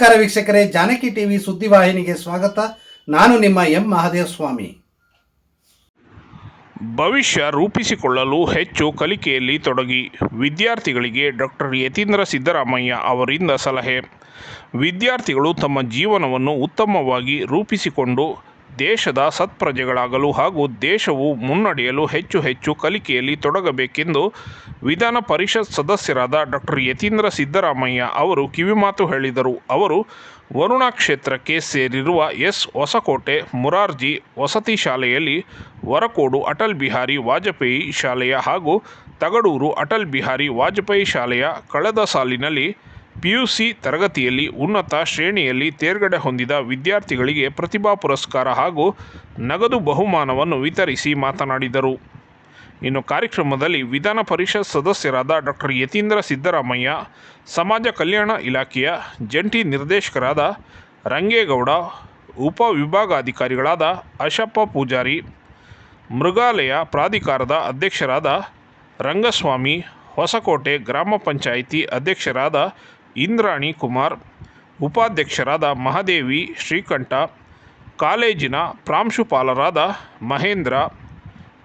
ನಮಸ್ಕಾರ ವೀಕ್ಷಕರೇ, ಜಾನಕಿ ಟಿವಿ ಸುದ್ದಿವಾಹಿನಿಗೆ ಸ್ವಾಗತ. ನಾನು ನಿಮ್ಮ ಎಂ ಮಹಾದೇವ ಸ್ವಾಮಿ ಭವಿಷ್ಯ ರೂಪಿಸಿಕೊಳ್ಳಲು ಹೆಚ್ಚು ಕಲಿಕೆಯಲ್ಲಿ ತೊಡಗಿ. ವಿದ್ಯಾರ್ಥಿಗಳಿಗೆ ಡಾಕ್ಟರ್ ಯತೀಂದ್ರ ಸಿದ್ದರಾಮಯ್ಯ ಅವರಿಂದ ಸಲಹೆ. ವಿದ್ಯಾರ್ಥಿಗಳು ತಮ್ಮ ಜೀವನವನ್ನು ಉತ್ತಮವಾಗಿ ರೂಪಿಸಿಕೊಂಡು ದೇಶದ ಸತ್ಪ್ರಜೆಗಳಾಗಲು ಹಾಗೂ ದೇಶವು ಮುನ್ನಡೆಯಲು ಹೆಚ್ಚು ಹೆಚ್ಚು ಕಲಿಕೆಯಲ್ಲಿ ತೊಡಗಬೇಕೆಂದು ವಿಧಾನ ಪರಿಷತ್ ಸದಸ್ಯರಾದ ಡಾಕ್ಟರ್ ಯತೀಂದ್ರ ಸಿದ್ದರಾಮಯ್ಯ ಅವರು ಕಿವಿಮಾತು ಹೇಳಿದರು. ಅವರು ವರುಣಾ ಕ್ಷೇತ್ರಕ್ಕೆ ಸೇರಿರುವ ಎಸ್. ಹೊಸಕೋಟೆ, ಮುರಾರ್ಜಿ ವಸತಿ ಶಾಲೆಯಲ್ಲಿ ವರಕೋಡು ಅಟಲ್ ಬಿಹಾರಿ ವಾಜಪೇಯಿ ಶಾಲೆಯ ಹಾಗೂ ತಗಡೂರು ಅಟಲ್ ಬಿಹಾರಿ ವಾಜಪೇಯಿ ಶಾಲೆಯ ಕಳೆದ ಸಾಲಿನಲ್ಲಿ ಪಿಯುಸಿ ತರಗತಿಯಲ್ಲಿ ಉನ್ನತ ಶ್ರೇಣಿಯಲ್ಲಿ ತೇರ್ಗಡೆ ಹೊಂದಿದ ವಿದ್ಯಾರ್ಥಿಗಳಿಗೆ ಪ್ರತಿಭಾ ಪುರಸ್ಕಾರ ಹಾಗೂ ನಗದು ಬಹುಮಾನವನ್ನು ವಿತರಿಸಿ ಮಾತನಾಡಿದರು. ಇನ್ನು ಕಾರ್ಯಕ್ರಮದಲ್ಲಿ ವಿಧಾನ ಪರಿಷತ್ ಸದಸ್ಯರಾದ ಡಾಕ್ಟರ್ ಯತೀಂದ್ರ ಸಿದ್ದರಾಮಯ್ಯ, ಸಮಾಜ ಕಲ್ಯಾಣ ಇಲಾಖೆಯ ಜಂಟಿ ನಿರ್ದೇಶಕರಾದ ರಂಗೇಗೌಡ ಉಪವಿಭಾಗಾಧಿಕಾರಿಗಳಾದ ಅಶಪ್ಪ ಪೂಜಾರಿ, ಮೃಗಾಲಯ ಪ್ರಾಧಿಕಾರದ ಅಧ್ಯಕ್ಷರಾದ ರಂಗಸ್ವಾಮಿ, ಹೊಸಕೋಟೆ ಗ್ರಾಮ ಪಂಚಾಯಿತಿ ಅಧ್ಯಕ್ಷರಾದ ಇಂದ್ರಾಣಿ ಕುಮಾರ್, ಉಪಾಧ್ಯಕ್ಷರಾದ ಮಹಾದೇವಿ ಶ್ರೀಕಂಠ, ಕಾಲೇಜಿನ ಪ್ರಾಂಶುಪಾಲರಾದ ಮಹೇಂದ್ರ,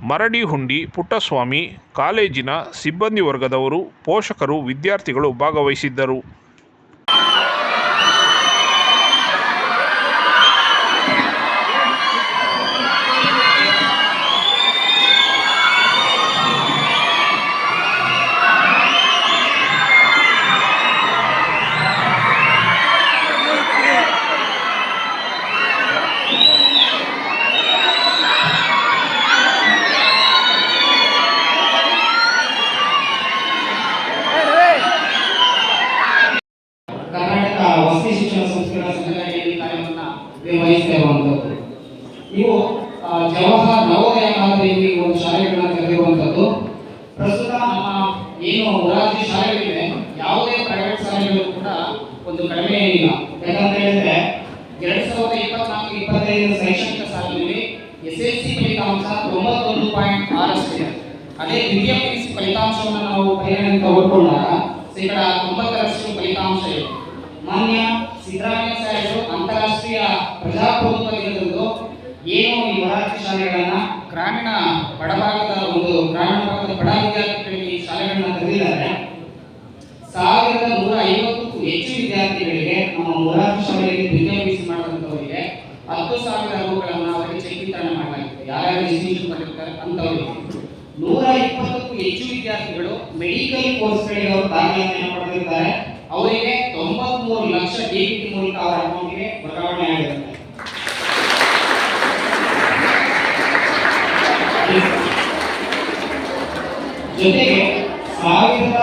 ಮರಡಿಹುಂಡಿ ಪುಟ್ಟಸ್ವಾಮಿ, ಕಾಲೇಜಿನ ಸಿಬ್ಬಂದಿ ವರ್ಗದವರು ಪೋಷಕರು ವಿದ್ಯಾರ್ಥಿಗಳು ಭಾಗವಹಿಸಿದ್ದರು ಕರ್ನಾಟಕ ವಸತಿ ಶಿಕ್ಷಣ ಸಂಸ್ಥೆಗಳ ಸಂಘಟನೆಯಲ್ಲಿ ಕಾರ್ಯವನ್ನು ನಿರ್ವಹಿಸ್ತಾ ಇರುವಂಥದ್ದು ಇವು ಆ, ಜವಾಹರ್ ನವೋದಯ ಕಾಲದಲ್ಲಿ ಒಂದು ಶಾಲೆಗಳನ್ನ ತೆರೆದಿರುವಂಥದ್ದು ಪ್ರಸ್ತುತ ನಮ್ಮ ಏನು ಮೊರಾರ್ಜಿ ಶಾಲೆಗಳಿವೆ ಯಾವುದೇ ಪ್ರೈವೇಟ್ ಶಾಲೆಗಳು ಕೂಡ ಒಂದು ಕಡಿಮೆ ಇಲ್ಲ. ಯಾಕಂತ ಹೇಳಿದ್ರೆ, ಎರಡ್ ಸಾವಿರದ ಇಪ್ಪತ್ನಾಲ್ಕು, ಇಪ್ಪತ್ತೈದು ಶೈಕ್ಷಣಿಕ ಸಾಲಿನಲ್ಲಿ ಎಸ್ ಎಸ್ ಸಿ ಫಲಿತಾಂಶ ತೊಂಬತ್ತೊಂದು ಪಾಯಿಂಟ್ ಆರಷ್ಟಿದೆ ಅದೇ ದ್ವಿತೀಯ ಪಿ ಸಿ ಫಲಿತಾಂಶವನ್ನು ನಾವು ಪರಿಗಣನೆ ತೆಗೆದುಕೊಂಡಾಗ ಶೇಕಡ ತೊಂಬತ್ತರಷ್ಟು ಫಲಿತಾಂಶ ಇದೆ. ಮಾನ್ಯ ಸಿದ್ದರಾಮಯ್ಯ ಸಾಹೇಬರು ಅಂತಾರಾಷ್ಟ್ರೀಯ ಪ್ರಜಾಪ್ರಭುತ್ವ ದಿನದಂದು ಏನು ಈ ಮರಾಠಿ ಶಾಲೆಗಳನ್ನ ಗ್ರಾಮೀಣ ಬಡಭಾಗದ ಒಂದು ಗ್ರಾಮೀಣ ಭಾಗದ ಬಡ ವಿದ್ಯಾರ್ಥಿಗಳಿಗೆ ಈ ಶಾಲೆಗಳನ್ನ ತೆರೆದಿದ್ದಾರೆ ಸಾವಿರದ ನೂರ ಹೆಚ್ಚು ವಿದ್ಯಾರ್ಥಿಗಳಿಗೆ ನಮ್ಮ ಮೂರಾರು ಶಾಲೆಯಲ್ಲಿ ದ್ವಿತೀಯ ಪಿ ಹತ್ತು ಸಾವಿರ ರೂಗಳನ್ನು ಅವರಿಗೆ ಚೆಕ್ ವಿತರಣೆ ಮಾಡಲಾಗಿದೆ. ಯಾರ್ಯಾರು ಡಿಸ್ಟಿಂಕ್ಷನ್ ಪಡೆದಿರ್ತಾರೆ ಅಂತವರಿಗೆ ನೂರ ಇಪ್ಪತ್ತಕ್ಕೂ ಹೆಚ್ಚು ವಿದ್ಯಾರ್ಥಿಗಳು ಮೆಡಿಕಲ್ ಕೋರ್ಸ್ಗಳಿಗೆ ಅವರು ದಾಖಲೆಯನ್ನು ಪಡೆದಿದ್ದಾರೆ. ಅವರಿಗೆ ತೊಂಬತ್ಮೂರು ಲಕ್ಷ ಡಿಬಿಟಿ ಮೂಲಕ ಅವರ ಅಕೌಂಟ್ಗೆ ವರ್ಗಾವಣೆ ಆಗಿರುತ್ತೆ ಜೊತೆಗೆ ಸಾವಿರದ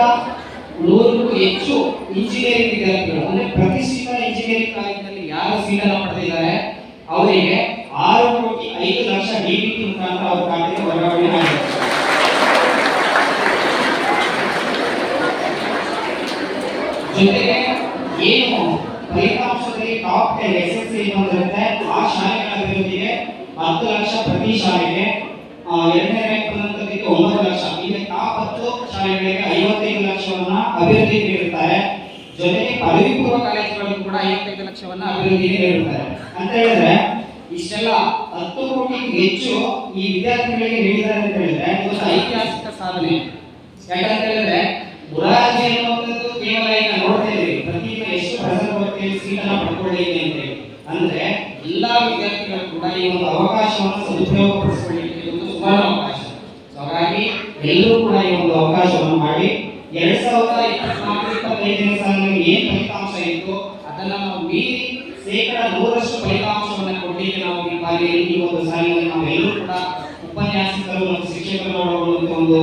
ನೂರಕ್ಕೂ ಹೆಚ್ಚು ಇಂಜಿನಿಯರಿಂಗ್ ವಿದ್ಯಾರ್ಥಿಗಳು ಅಂದ್ರೆ ಪ್ರತಿಷ್ಠಿತ ಇಂಜಿನಿಯರಿಂಗ್ ಕಾಲೇಜಿನಲ್ಲಿ ಯಾರು ಸೀಟನ್ನು ಪಡೆದಿದ್ದಾರೆ ಅವರಿಗೆ ಆರು ಕೋಟಿ ಐದು ಲಕ್ಷ ಡಿಬಿಟಿ ಮುಖಾಂತರ ಅವರ ಖಾತೆಗೆ ವರ್ಗಾವಣೆ ಮಾಡಿದ್ದಾರೆ. ಜೊತೆಗೆ ಏನು ಫಲಿತಾಂಶದಲ್ಲಿ ಟಾಪ್ ಟೆನ್ ಎಸ್ ಎಸ್ ಬಂದಿರುತ್ತೆ ಆ ಶಾಲೆಗಳ ಅಭಿವೃದ್ಧಿಗೆ ಹತ್ತು ಲಕ್ಷ ಪ್ರತಿ ಶಾಲೆಗೆ ಎರಡನೇ ರ್ಯಾಂಕ್ ಬಂದಂತದ್ದಕ್ಕೆ ಒಂಬತ್ತು ಲಕ್ಷ. ಈಗ ಟಾಪ್ ಹತ್ತು ಶಾಲೆಗಳಿಗೆ ಐವತ್ತೈದು ಲಕ್ಷವನ್ನ ಅಭಿವೃದ್ಧಿ ನೀಡುತ್ತಾರೆ. ಜೊತೆಗೆ ಪದವಿ ಪೂರ್ವ ಕಾಲೇಜುಗಳಿಗೂ ಕೂಡ ಐವತ್ತೈದು ಲಕ್ಷವನ್ನ ಅಭಿವೃದ್ಧಿಗೆ ನೀಡುತ್ತಾರೆ ಅಂತ ಹೇಳಿದ್ರೆ, ಇಷ್ಟೆಲ್ಲ ಹತ್ತು ಕೋಟಿ ಹೆಚ್ಚು ಈ ವಿದ್ಯಾರ್ಥಿಗಳಿಗೆ ನೀಡಿದ್ದಾರೆ ಅಂತ ಹೇಳಿದ್ರೆ, ಇವತ್ತು ಐತಿಹಾಸಿಕ ಸಾಧನೆ. ಯಾಕಂತ ಹೇಳಿದ್ರೆ ಮುರಾಜಿ ಅನ್ನುವಂಥದ್ದು ಕೇವಲ ಈಗ ನೋಡ್ತಾ ಇದ್ದೀವಿ. ಪ್ರತಿ ಎಷ್ಟು ಪ್ರಸಂಗಕ್ಕೆ ಸೀಟನ್ನ ಪಡ್ಕೊಂಡಿದೆ ಅಂತ ಹೇಳಿ. ಅಂದ್ರೆ, ಎಲ್ಲಾ ವಿದ್ಯಾರ್ಥಿಗಳು ಕೂಡ ಈ ಒಂದು ಅವಕಾಶವನ್ನು ಸದುಪಯೋಗ ಮೀರಿ ಶೇಕಡ ನೂರಷ್ಟು ಫಲಿತಾಂಶವನ್ನು ಕೊಡ್ಲಿಕ್ಕೆ ನಾವು ಈ ಬಾರಿ ಈ ಒಂದು ಸಾಲಿನಲ್ಲಿ ನಾವು ಎಲ್ಲರೂ ಕೂಡ ಉಪನ್ಯಾಸಕರು ಮತ್ತು ಶಿಕ್ಷಕರು ಒಳಗೊಂಡಂತ ಒಂದು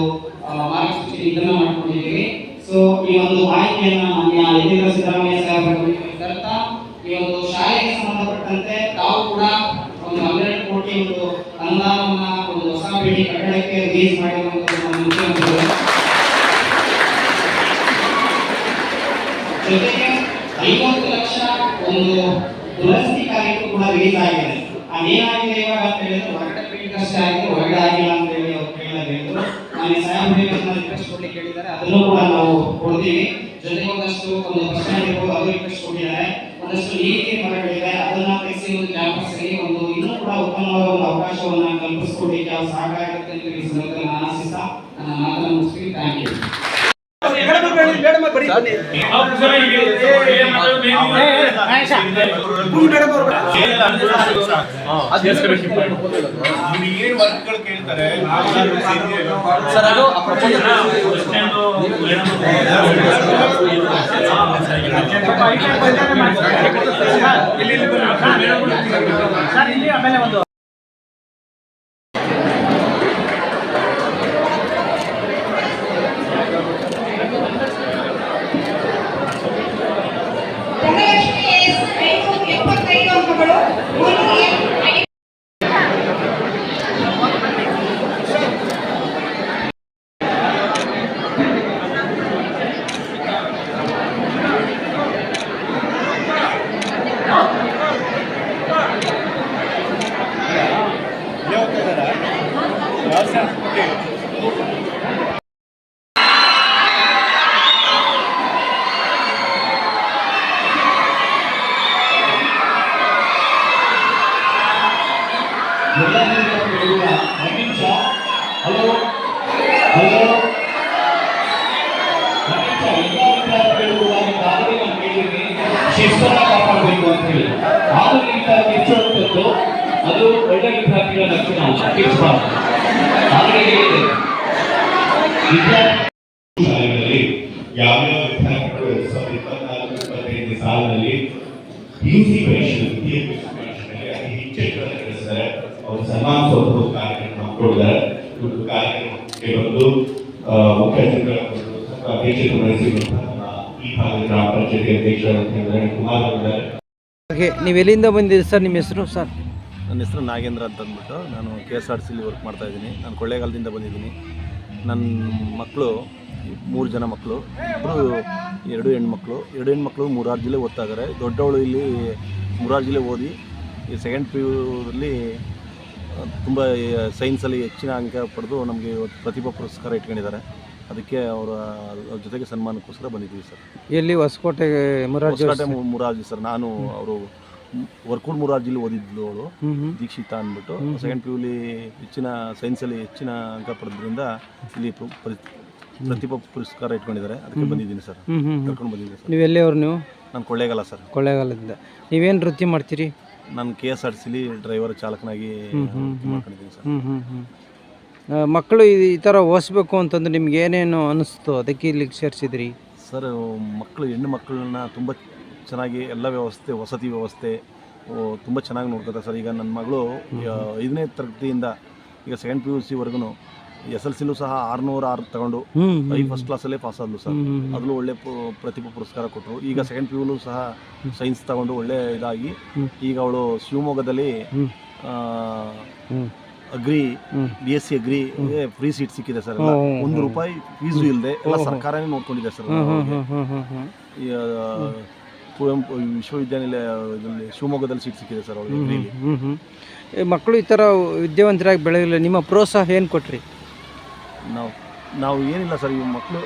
ಮಾರ್ಗಸೂಚಿ ಇದನ್ನ ಮಾಡ್ಕೊಂಡಿದ್ದೀವಿ. ಸೊ ಈ ಒಂದು ಮಾಹಿತಿಯನ್ನ ಮಾನ್ಯ ಯತೀಂದ್ರ ಸಿದ್ದರಾಮಯ್ಯ ಸಾಹೇಬರು ಇದರ್ಥ ಈ ಒಂದು ಶಾಲೆಗೆ ಸಂಬಂಧಪಟ್ಟಂತೆ ತಾವು ಕೂಡ ಒಂದು ಹನ್ನೆರಡು ಕೋಟಿ ಒಂದು ಅನುದಾನವನ್ನ ಒಂದು ಹೊಸ ಪೀಳಿ ಕಟ್ಟಡಕ್ಕೆ ರಿಲೀಸ್ ಮಾಡಿರುವಂತಹ ಮುಖ್ಯಮಂತ್ರಿಗಳು. ಜೊತೆಗೆ ಐವತ್ತು ಲಕ್ಷ ಒಂದು ದುರಸ್ತಿ ಕಾರ್ಯಕ್ಕೂ ಕೂಡ ರಿಲೀಸ್ ಆಗಿದೆ ಅದೇನಾಗಿದೆ ಇವಾಗ ಅಂತ ಹೇಳಿದ್ರೆ ಹೊರಗಡೆ ಅಷ್ಟೇ ಆಗಿದೆ ಹೊರಗಡೆ ಆಗಿಲ್ಲ ಅಂತ ಹೇಳಿ ಅವ್ರು ಸಾಹೇಬರಿಗೆ ರಿಕ್ವೆಸ್ಟ್ ಕೊಡ್ಲಿಕ್ಕೆ ಹೇಳಿದ್ದಾರೆ ಅದನ್ನು ಕೂಡ ನಾವು ಕೊಡ್ತೀವಿ. ಜೊತೆಗೆ ಒಂದಷ್ಟು ಒಂದು ಪ್ರಶ್ನೆ ಇರ್ಬೋದು ಅದು ರಿಕ್ವೆಸ್ಟ್ ಕೊಟ್ಟಿದ್ದಾರೆ. ಒಂದು ಒಂದಷ್ಟು ನೀತಿ ಮರಗಳಿದೆ ಅದನ್ನ ತೆಗೆಸಿ ಒಂದು ಕ್ಯಾಂಪಸ್ಗೆ ಒಂದು ಇನ್ನೂ ಕೂಡ ಉತ್ತಮವಾದ ಒಂದು ಅವಕಾಶವನ್ನ ಕಲ್ಪಿಸ್ಕೊಡ್ಲಿಕ್ಕೆ ಅವ್ರು ಸಹಕಾರ ಆಗುತ್ತೆ ಅಂತ ಈ ಸಂದರ್ಭದಲ್ಲಿ ನಾನು ಆಶಿಸ್ತಾ ನನ್ನ ಮಾತನ್ನು ಮುಗಿಸ್ತೀನಿ ಥ್ಯಾಂಕ್ ಯು ಏನ್ ವರ್ಕ್ಗಳು ಆಮೇಲೆ ಧನಲಕ್ಷ್ಮಿ ಎಸ್ ಐದು ಎಪ್ಪತ್ತೈದು ಅಂಕಗಳು ಗುರು ಎಂ ಐ- ಎಲ್ಲರಿಗೂ ಕೇಳುವ ಒಂದು ನಿಮಿಷ ಹಲೋ ಹಲೋ ಒಂದು ನಿಮಿಷ ಎಲ್ಲ ವಿದ್ಯಾರ್ಥಿಗಳು ಕೂಡ ನಿಮ್ಮ ದಾರಿ ನಾನು ಕೇಳಿದ್ದೀನಿ ಶಿಸ್ತನ್ನ ಕಾಪಾಡಬೇಕು ಅಂತ ಹೇಳಿ ಅದು ಒಳ್ಳೆ ಯಾವ್ಯಾವ ವಿದ್ಯಾರ್ಥಿಗಳು ಎರಡ್ ಸಾವಿರದ ಇಪ್ಪತ್ನಾಲ್ಕು ಇಪ್ಪತ್ತೈದು ಸಾಲಿನಲ್ಲಿ ಪಿಯುಸಿ ಪರೀಕ್ಷೆ ದ್ವಿತೀಯ ಪಿಯುಸಿ ಪರೀಕ್ಷೆಯಲ್ಲಿ ಅತಿ ಹೆಚ್ಚು ನಡೆಸಿದ್ದಾರೆ ಅವರು ಸನ್ಮಾನಿಸುವ ಕಾರ್ಯಕ್ರಮ ಹಮ್ಮಿಕೊಂಡಿದ್ದಾರೆ ಒಂದು ಕಾರ್ಯಕ್ರಮಕ್ಕೆ ಬಂದು ಆ, ಮುಖ್ಯ ಅತಿಥಿಗಳು ಅಧ್ಯಕ್ಷತೆ ವಹಿಸಿರುವಂತಹ ಈ ಭಾಗದ ಗ್ರಾಮ ಪಂಚಾಯತಿ ಅಧ್ಯಕ್ಷರಾದ ಕುಮಾರ್ ಅವರಿದ್ದಾರೆ ಹಾಗೆ ನೀವು ಎಲ್ಲಿಂದ ಬಂದಿದ್ದೀರಿ ಸರ್? ನಿಮ್ಮ ಹೆಸರು ಸರ್? ನನ್ನ ಹೆಸರು ನಾಗೇಂದ್ರ ಅಂತ ಅಂದ್ಬಿಟ್ಟು ನಾನು ಕೆ ಎಸ್ ಆರ್ ಸಿಲಿ ವರ್ಕ್ ಮಾಡ್ತಾ ಇದ್ದೀನಿ. ನಾನು ಕೊಳ್ಳೇಗಾಲದಿಂದ ಬಂದಿದ್ದೀನಿ. ನನ್ನ ಮಕ್ಕಳು ಮೂರು ಜನ ಮಕ್ಕಳು ಇಬ್ಬರು ಎರಡು ಹೆಣ್ಮಕ್ಳು. ಎರಡು ಹೆಣ್ಮಕ್ಳು ಮೂರಾರು ಜಿಲ್ಲೆ ಓದ್ತಾ ಇದ್ದಾರೆ ದೊಡ್ಡವಳು ಇಲ್ಲಿ ಮೂರಾರು ಜಿಲ್ಲೆ ಓದಿ ಈ ಸೆಕೆಂಡ್ ಪಿ ಯುದಲ್ಲಿ ತುಂಬ ಸೈನ್ಸಲ್ಲಿ ಹೆಚ್ಚಿನ ಅಂಕ ಪಡೆದು ನಮಗೆ ಇವತ್ತು ಪ್ರತಿಭಾ ಪುರಸ್ಕಾರ ಇಟ್ಕೊಂಡಿದ್ದಾರೆ. ಅದಕ್ಕೆ ಅವರ ಅವ್ರ ಜೊತೆಗೆ ಸನ್ಮಾನಕ್ಕೋಸ್ಕರ ಬಂದಿದ್ದೀವಿ ಸರ್. ಎಲ್ಲಿ? ಹೊಸಕೋಟೆ ಮುರಾರ್ಜಿ ಹೊಸಕೋಟೆ ಮುರಾರ್ಜಿ ಸರ್. ನಾನು ಅವರು ವರ್ಕೂಡ್ ಮುರಾರ್ಜಿಲಿ ಓದಿದ್ಲು ಅವಳು. ದೀಕ್ಷಿತಾ ಅಂದ್ಬಿಟ್ಟು. ಸೆಕೆಂಡ್ ಪಿ ಯುಲಿ ಹೆಚ್ಚಿನ ಸೈನ್ಸಲ್ಲಿ ಹೆಚ್ಚಿನ ಅಂಕ ಪಡೆದ್ರಿಂದ ಇಲ್ಲಿ ಪ್ರ- ಪ್ರ- ಪ್ರತಿಭಾ ಪುರಸ್ಕಾರ ಇಟ್ಕೊಂಡಿದ್ದಾರೆ. ಅದಕ್ಕೆ ಬಂದಿದ್ದೀನಿ ಸರ್. ಕರ್ಕೊಂಡು ಬಂದಿದ್ದೀನಿ ಸರ್. ನೀವು ಎಲ್ಲಿಯವ್ರು ನೀವು? ನಾನು ಕೊಳ್ಳೇಗಾಲ ಸರ್. ಕೊಳ್ಳೇಗಾಲದಿಂದ. ನೀವೇನು ವೃತ್ತಿ ಮಾಡ್ತೀರಿ? ನಾನು ಕೆ ಎಸ್ ಆರ್ ಸಿಲಿ ಡ್ರೈವರ್ ಚಾಲಕನಾಗಿ ಹ್ಮ್, ಹ್ಮ್, ಹ್ಮ್. ಮಾಡ್ಕೊಂಡಿದ್ದೀನಿ ಸರ್. ಹ್ಞೂ ಹ್ಞೂ ಹ್ಞೂ ಮಕ್ಕಳು ಈ ಈ ಥರ ಓದಿಸ್ಬೇಕು ಅಂತಂದ್ರೆ ನಿಮ್ಗೆ ಏನೇನು ಅನಿಸ್ತು? ಅದಕ್ಕೆ ಇಲ್ಲಿಗೆ ಸೇರಿಸಿದ್ರಿ. ಸರ್ ಮಕ್ಕಳು ಹೆಣ್ಣು ಮಕ್ಕಳನ್ನ ತುಂಬ ಚೆನ್ನಾಗಿ ಎಲ್ಲ ವ್ಯವಸ್ಥೆ ವಸತಿ ವ್ಯವಸ್ಥೆ ತುಂಬ ಚೆನ್ನಾಗಿ ನೋಡ್ಕೊತಾರೆ ಸರ್. ಈಗ ನನ್ನ ಮಗಳು ಐದನೇ ತರಗತಿಯಿಂದ ಈಗ ಸೆಕೆಂಡ್ ಪಿ ಯು ಸಿವರೆಗೂ ಎಸ್ ಎಲ್ ಸಿಲೂ ಸಹ ಆರ್ನೂರ ಆರು ತಗೊಂಡು ಐ ಫಸ್ಟ್ ಕ್ಲಾಸಲ್ಲೇ ಪಾಸ್ ಆದ್ಲು ಸರ್ ಅದರಲ್ಲೂ ಒಳ್ಳೆ ಪು- ಪ್ರತಿಭಾ ಪುರಸ್ಕಾರ ಕೊಟ್ಟರು ಈಗ ಸೆಕೆಂಡ್ ಪಿ ಯುಲು ಸಹ ಸೈನ್ಸ್ ತಗೊಂಡು ಒಳ್ಳೆ ಇದಾಗಿ ಈಗ ಅವಳು ಶಿವಮೊಗ್ಗದಲ್ಲಿ. Agri. B S C agri free seat ಸಿಕ್ಕಿದೆ ಸರ್ ಒಂದು. ರೂಪಾಯಿ ಫೀಸು ಇಲ್ಲದೆ ಎಲ್ಲ. ಸರ್ಕಾರನೇ ನೋಡ್ಕೊಂಡಿದೆ ಸರ್ ಅವ್ರಿಗೆ. ಈ, ಆ, ಕುವೆಂಪು ವಿಶ್ವವಿದ್ಯಾನಿಲಯ ಇದರಲ್ಲಿ ಶಿವಮೊಗ್ಗದಲ್ಲಿ ಸೀಟ್ ಸಿಕ್ಕಿದೆ ಸರ್ ಅವಳಿಗೆ ಮಕ್ಕಳು ಈ ಥರ ವಿದ್ಯಾವಂತರಾಗಿ ಬೆಳೆಯಲಿಲ್ಲ. ನಿಮ್ಮ ಪ್ರೋತ್ಸಾಹ ಏನು ಕೊಟ್ರಿ? ನಾವು ನಾವು ಏನಿಲ್ಲ ಸರ್ ಈ ಮಕ್ಕಳು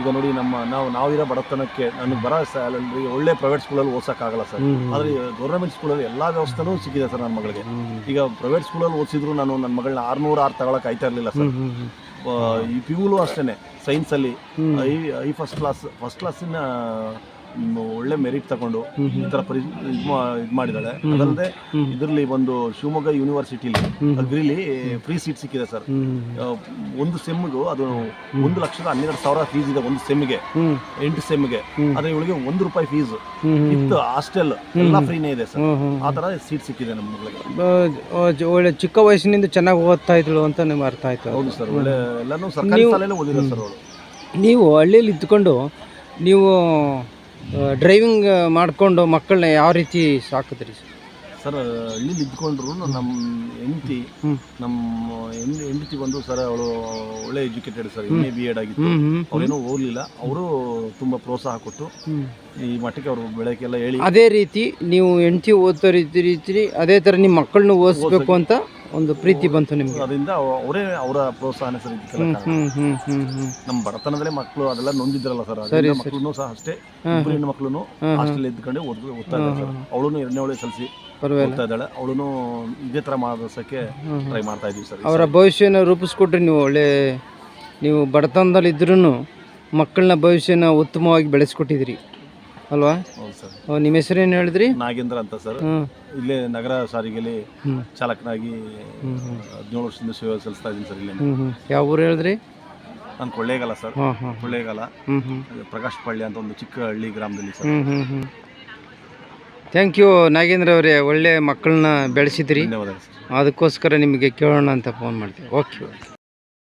ಈಗ ನೋಡಿ ನಮ್ಮ ನಾವು ನಾವಿರೋ ಬಡತನಕ್ಕೆ ನನಗೆ ಬರೋ ಸ್ಯಾಲರಿ ಒಳ್ಳೆ ಪ್ರೈವೇಟ್ ಸ್ಕೂಲಲ್ಲಿ ಓದ್ಸೋಕ್ಕಾಗಲ್ಲ ಸರ್. ಆದರೆ ಗೌರ್ಮೆಂಟ್ ಸ್ಕೂಲಲ್ಲಿ ಎಲ್ಲ ವ್ಯವಸ್ಥೆನೂ ಸಿಕ್ಕಿದೆ ಸರ್ ನನ್ನ ಮಗಳಿಗೆ. ಈಗ ಪ್ರೈವೇಟ್ ಸ್ಕೂಲಲ್ಲಿ ಓದಿಸಿದ್ರು ನಾನು ನನ್ನ ಮಗಳನ್ನ ಆರ್ನೂರು ಆರು ತಗೊಳಕ್ಕೆ ಆಯ್ತಾ ಇರಲಿಲ್ಲ ಸರ್. ಈ ಪಿ ಯುಲು ಅಷ್ಟೇ ಸೈನ್ಸಲ್ಲಿ. I I first class first ಕ್ಲಾಸಿನ ಒಳ್ಳೆ ಮೆರಿಟ್ ತಗೊಂಡು. ಈ ತರ ಪರಿ ಇದು ಮಾಡಿದ್ದಾಳೆ ಅದಲ್ಲದೆ. ಇದರಲ್ಲಿ ಒಂದು ಶಿವಮೊಗ್ಗ ಯೂನಿವರ್ಸಿಟಿಲಿ. ಅಗ್ರಿಲಿ ಫ್ರೀ ಸೀಟ್ ಸಿಕ್ಕಿದೆ ಸರ್ ಒಂದು ಸೆಮ್ಗೂ ಅದು ಒಂದು ಲಕ್ಷದ ಹನ್ನೆರಡು ಸಾವಿರ ಫೀಸ್ ಇದೆ ಒಂದು ಸೆಮ್ಗೆ ಎಂಟು ಸೆಮ್ಗೆ ಆದ್ರೆ ಇವಳಿಗೆ ಒಂದು ರೂಪಾಯಿ ಫೀಸ್ ಇತ್ತು ಹಾಸ್ಟೆಲ್ ಎಲ್ಲ ಫ್ರೀನೇ ಇದೆ ಸರ್ ಆ ಥರ ಸೀಟ್ ಸಿಕ್ಕಿದೆ ನಮ್ಮ ಮಗಳಿಗೆ. ಒಳ್ಳೆ ಚಿಕ್ಕ ವಯಸ್ಸಿನಿಂದ ಚೆನ್ನಾಗಿ ಓದ್ತಾ ಇದ್ಳು ಅಂತ ನಿಮ್ಗೆ ಅರ್ಥ ಆಯ್ತು ಹೌದು ಸರ್ ಒಳ್ಳೆ ಎಲ್ಲಾನು ಸರ್ಕಾರಿ ಶಾಲೆಯಲ್ಲೇ ಓದಿದ್ರು ಸರ್ ಅವಳು. ನೀವು ಹಳ್ಳಿಯಲ್ಲಿ ಇದ್ಕೊಂಡು ನೀವು ಡ್ರೈವಿಂಗ್ ಮಾಡಿಕೊಂಡು ಮಕ್ಕಳನ್ನ ಯಾವ ರೀತಿ ಸಾಕಿದ್ರಿ ಸರ್? ಹಳ್ಳಿಲಿ ಇದ್ಕೊಂಡ್ರು ನಮ್ಮ ಹೆಂಡತಿ ನಮ್ಮ ಹೆಂಡತಿ ಬಂದು ಸರ್ ಅವಳು ಒಳ್ಳೆ educated sir M A B Ed ಆಗಿತ್ತು. ಅವ್ರೇನೋ ಹೋಗ್ಲಿಲ್ಲ ಅವರು ತುಂಬಾ ಪ್ರೋತ್ಸಾಹ ಕೊಟ್ಟು ಈ ಮಟ್ಟಕ್ಕೆ ಅವರು ಬೆಳಕೆಲ್ಲ ಹೇಳಿ ಅದೇ ರೀತಿ ನೀವು ಹೆಂಡತಿ ಓದ್ತಾ ರೀತಿ ರೀತಿ ಅದೇ ಥರ ನಿಮ್ಮ ಮಕ್ಕಳನ್ನ ಓದಿಸ್ಬೇಕು. ಅಂತ ಒಂದು ಪ್ರೀತಿ ಬಂತು ನಿಮಗೆ. ಅದರಿಂದ ಅವ- ಅವರೇ ಅವರ ಪ್ರೋತ್ಸಾಹ ಸರ್ ಇದಕ್ಕೆಲ್ಲ ಕಾರಣ. ನಮ್ಮ ಬಡತನದಲ್ಲಿ ಮಕ್ಕಳು ಅದೆಲ್ಲ ನೊಂದಿದ್ರಲ್ಲ ಸರ್. ಅದರಿಂದ. ಮಕ್ಕಳು ಸಹ ಅಷ್ಟೇ ಇಬ್ಬರು ಹೆಣ್ಣು ಮಕ್ಕಳು ಹಾಸ್ಟೆಲ್ ಇದ್ಕೊಂಡು ಓದ್ ಓದ್ತಾ ಇದ್ದಾರೆ ಸರ್. ಅವಳು ಎರಡನೇ ಒಳ್ಳೆ ಸಲಸಿ ಪರವಾಗಿಲ್ಲ. ಓದ್ತಾ ಇದ್ದಾಳೆ. ಅವಳು ಇದೇ ಹ್ಮ್. ಟ್ರೈ ಮಾಡ್ತಾ ಇದೀವಿ ಸರ್ ಅವರ. ಭವಿಷ್ಯನ ರೂಪಿಸ್ಕೊಟ್ರಿ ನೀವು ಒಳ್ಳೆ ನೀವು ಬಡತನದಲ್ಲಿ ಇದ್ರೂ ಮಕ್ಕಳನ್ನ ಭವಿಷ್ಯನ ಉತ್ತಮವಾಗಿ ಬೆಳೆಸ್ಕೊಟ್ಟಿದ್ದೀರಿ. ಅಲ್ವಾ? ಅವ್ ನಿಮ್ಮ ಹೆಸರೇನು ಹೇಳಿದ್ರಿ? ನಾಗೇಂದ್ರ ಅಂತ ಸರ್. ಇಲ್ಲಿ ನಗರ ಸಾರಿಗೆಯಲ್ಲಿ ಚಾಲಕನಾಗಿ ಹದಿನೇಳು ವರ್ಷದಿಂದ ಸೇವೆ ಸಲ್ಲಿಸ್ತಾ ಇದ್ದೀನಿ ಸರ್ ಇಲ್ಲಿ ಹ್ಞೂ ಹ್ಞೂ ಯಾವ ಊರು ಹೇಳಿದ್ರಿ? ನಾನು ಕೊಳ್ಳೇಗಾಲ ಸರ್. ಹಾಂ ಹಾಂ ಕೊಳ್ಳೇಗಾಲ. ಹ್ಞೂ ಹ್ಞೂ ಪ್ರಕಾಶ್ ಪಳ್ಳಿ ಅಂತ ಒಂದು ಚಿಕ್ಕ ಹಳ್ಳಿ ಗ್ರಾಮದಲ್ಲಿ ಸರ್. ಹ್ಞೂ ಹ್ಞೂ ಹ್ಞೂ ಥ್ಯಾಂಕ್ ಯು ನಾಗೇಂದ್ರ ಅವರೇ. ಒಳ್ಳೆ ಮಕ್ಕಳನ್ನ ಬೆಳೆಸಿದ್ರಿ. ಸರ್. ಅದಕ್ಕೋಸ್ಕರ ನಿಮಗೆ ಕೇಳೋಣ ಅಂತ ಫೋನ್ ಮಾಡ್ತೀವಿ ಓಕೆ